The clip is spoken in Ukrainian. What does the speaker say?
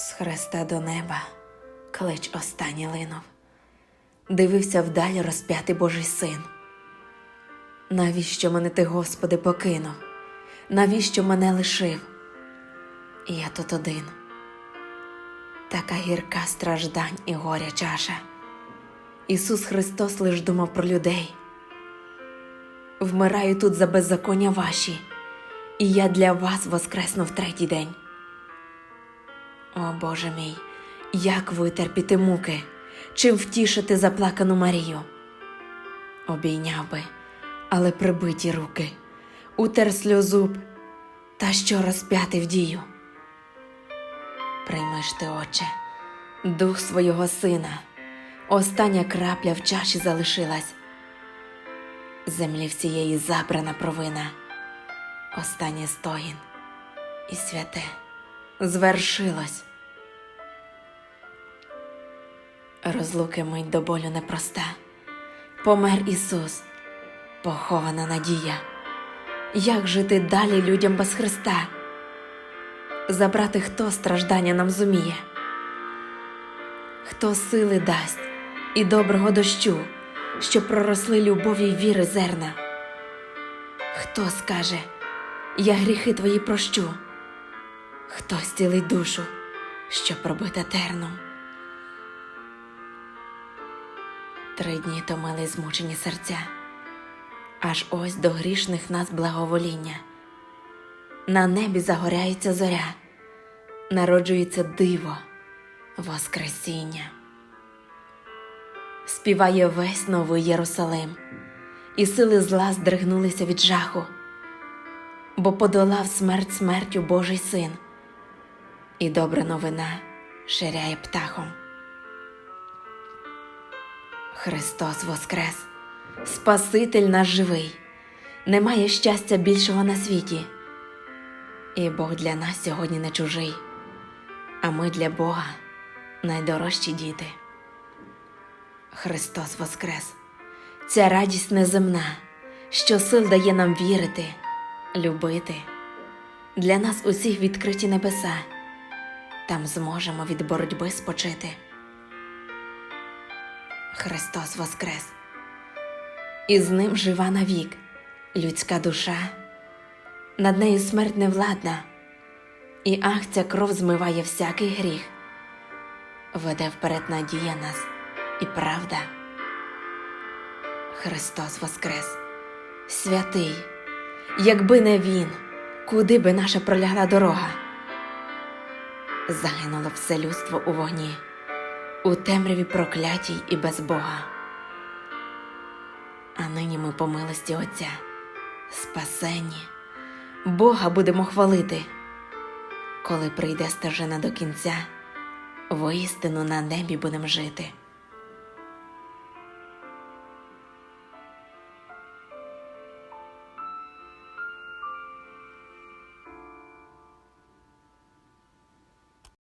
З хреста до неба клич останній линув, дивився вдаль розп'ятий Божий син. Навіщо мене ти, Господи, покинув? Навіщо мене лишив? Я тут один. Така гірка страждань і горя чаша. Ісус Христос лиш думав про людей. Вмираю тут за беззаконня ваші, і я для вас воскресну в третій день. О Боже мій, як витерпіти муки, чим втішити заплакану Марію? Обійняв би, але прибиті руки, утер сльозу б, та що розп'яти в дію. Прийми ж ти, Отче, дух свого сина, остання крапля в чаші залишилась. Землі всієї забрана провина, останній стогін і святе звершилось. Розлуки мить до болю непроста. Помер Ісус, похована надія. Як жити далі людям без Христа? Забрати хто страждання нам зуміє? Хто сили дасть і доброго дощу, щоб проросли любові й віри зерна? Хто скаже, я гріхи твої прощу? Хто стілить душу, що пробита терном? Три дні томили змучені серця, аж ось до грішних нас благовоління. На небі загоряється зоря, народжується диво, Воскресіння. Співає весь новий Єрусалим, і сили зла здригнулися від жаху, бо подолав смерть смертю Божий син, і добра новина ширяє птахом. Христос Воскрес, Спаситель наш живий, немає щастя більшого на світі. І Бог для нас сьогодні не чужий, а ми для Бога найдорожчі діти. Христос Воскрес, ця радість неземна, що сил дає нам вірити, любити. Для нас усіх відкриті небеса, там зможемо від боротьби спочити. Христос Воскрес, і з ним жива навік. Людська душа, над нею смерть невладна, і ах, ця кров змиває всякий гріх, веде вперед надія нас і правда. Христос Воскрес, святий, якби не Він, куди би наша пролягла дорога, загинуло все людство у вогні у темряві проклятій і без Бога. А нині ми по милості Отця, спасені, Бога будемо хвалити, коли прийде стежина до кінця, воістину на небі будемо жити.